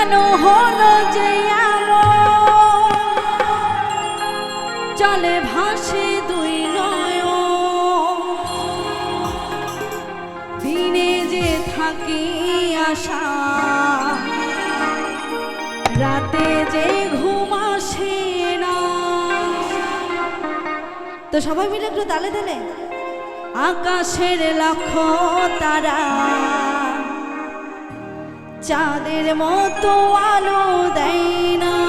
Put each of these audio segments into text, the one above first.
কেন হলো যে জলে ভাসে দুই দিনে যে থাকি আশা, রাতে যে ঘুম আসে না। তো সবাই মিলে একটু তালে তালে, আকাশের লক্ষ তারা। চাঁদের মতো আলো দেয় না।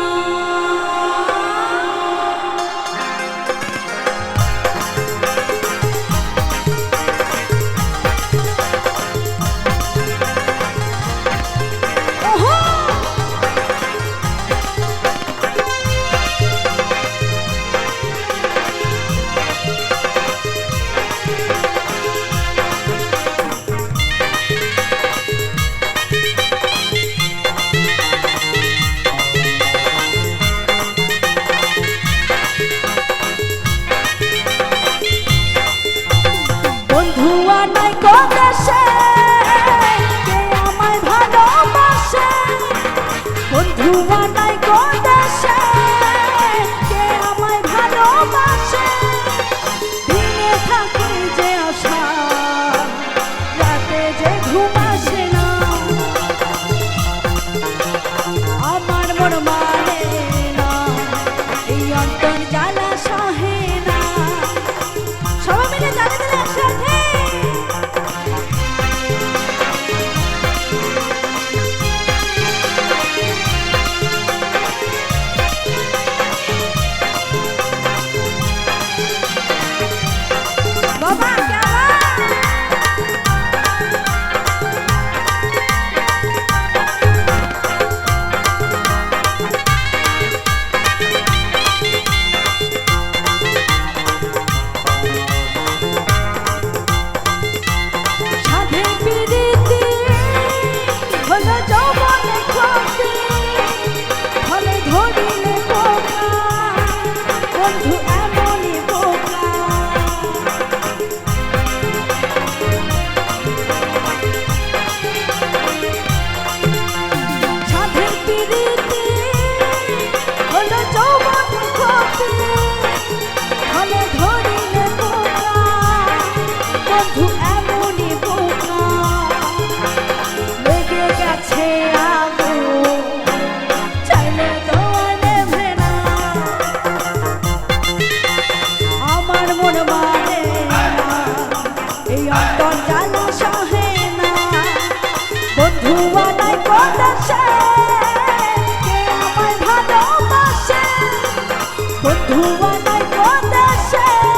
Who won my contest?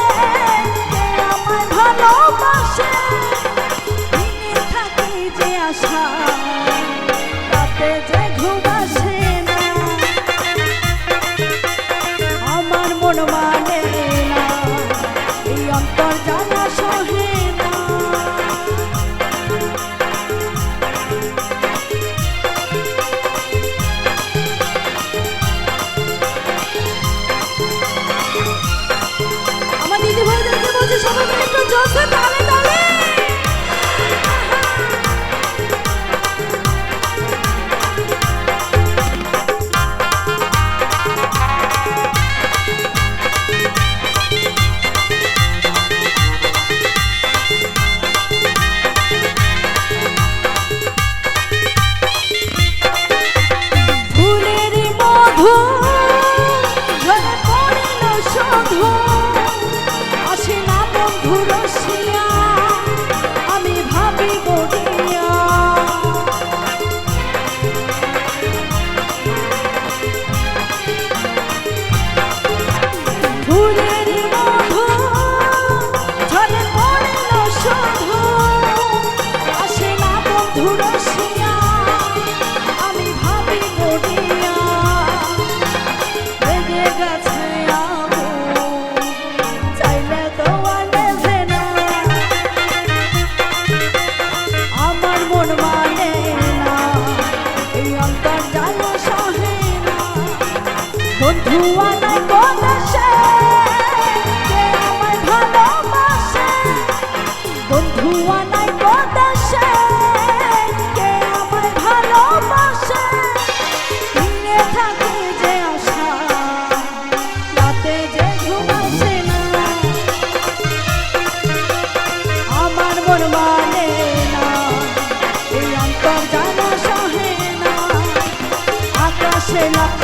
চোখ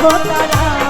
লক্ষ তারা